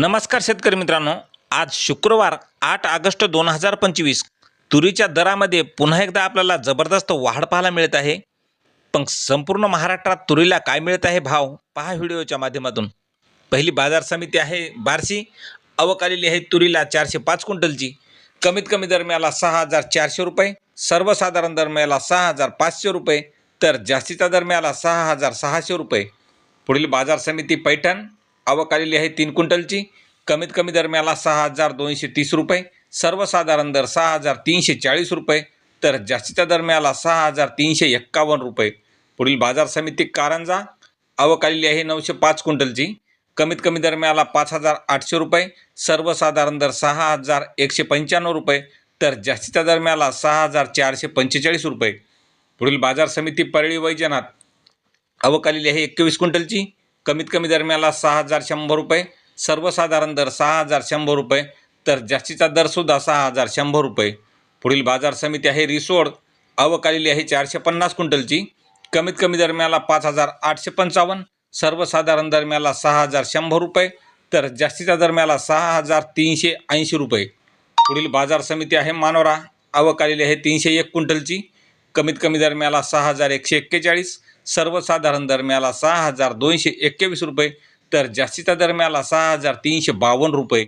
नमस्कार शेतकरी मित्रांनो. आज शुक्रवार आठ ऑगस्ट दोन हजार पंचवीस. तुरीच्या दरामध्ये पुन्हा एकदा आपल्याला जबरदस्त वाढ पाहायला मिळत आहे. पण संपूर्ण महाराष्ट्रात तुरीला काय मिळत आहे भाव? पहा व्हिडिओच्या माध्यमातून. पहिली बाजार समिती आहे बार्शी. आवक आलेली आहे तुरीला चारशे पाच क्विंटलची. कमीत कमी दरम्याला सहा हजार चारशे रुपये. सर्वसाधारण दरम्याला सहा हजार पाचशे रुपये. तर जास्तीचा दरम्याला सहा हजार सहाशे रुपये. पुढील बाजार समिती पैठण. आवक आलेली आहे तीन क्विंटलची. कमीत कमी दरम्याला सहा हजार दोनशे तीस रुपये सर्वसाधारण दर सहा हजार तीनशे चाळीस रुपये तर जास्तीच्या दरम्याला सहा हजार तीनशे एक्कावन्न रुपये. पुढील बाजार समिती कारंजा आवक आलेली आहे नऊशे पाच क्विंटलची. कमीत कमी दरम्याला पाच हजार आठशे रुपये सर्वसाधारण दर सहा हजार एकशे पंच्याण्णव रुपये तर जास्तीच्या दरम्याला सहा हजार चारशे पंचेचाळीस रुपये. पुढील बाजार समिती परळी वैजनाथ आवक आलेली आहे एकवीस क्विंटलची. कमीत कमी दरम्याला सहा हजार शंभर रुपये सर्वसाधारण दर सहा हजार शंभर रुपये तर जास्तीचा दरसुद्धा सहा हजार शंभर रुपये. पुढील बाजार समिती आहे रिसोड अवकालेली आहे चारशे पन्नास क्विंटलची. कमीत कमी दरम्याला पाच हजार आठशे पंचावन्न सर्वसाधारण दरम्याला सहा हजार शंभर रुपये तर जास्तीच्या दरम्याला सहा हजार तीनशे ऐंशी रुपये. पुढील बाजार समिती आहे मानोरा अवकालेली आहे तीनशे एक क्विंटलची. कमीत कमी दरम्याला सहा हजार एकशे एक्केचाळीस सर्वसाधारण दरम्याला सहा हजार दोनशे एक्केवीस रुपये तर जास्तीचा दरम्याला सहा हजार तीनशे बावन्न रुपये.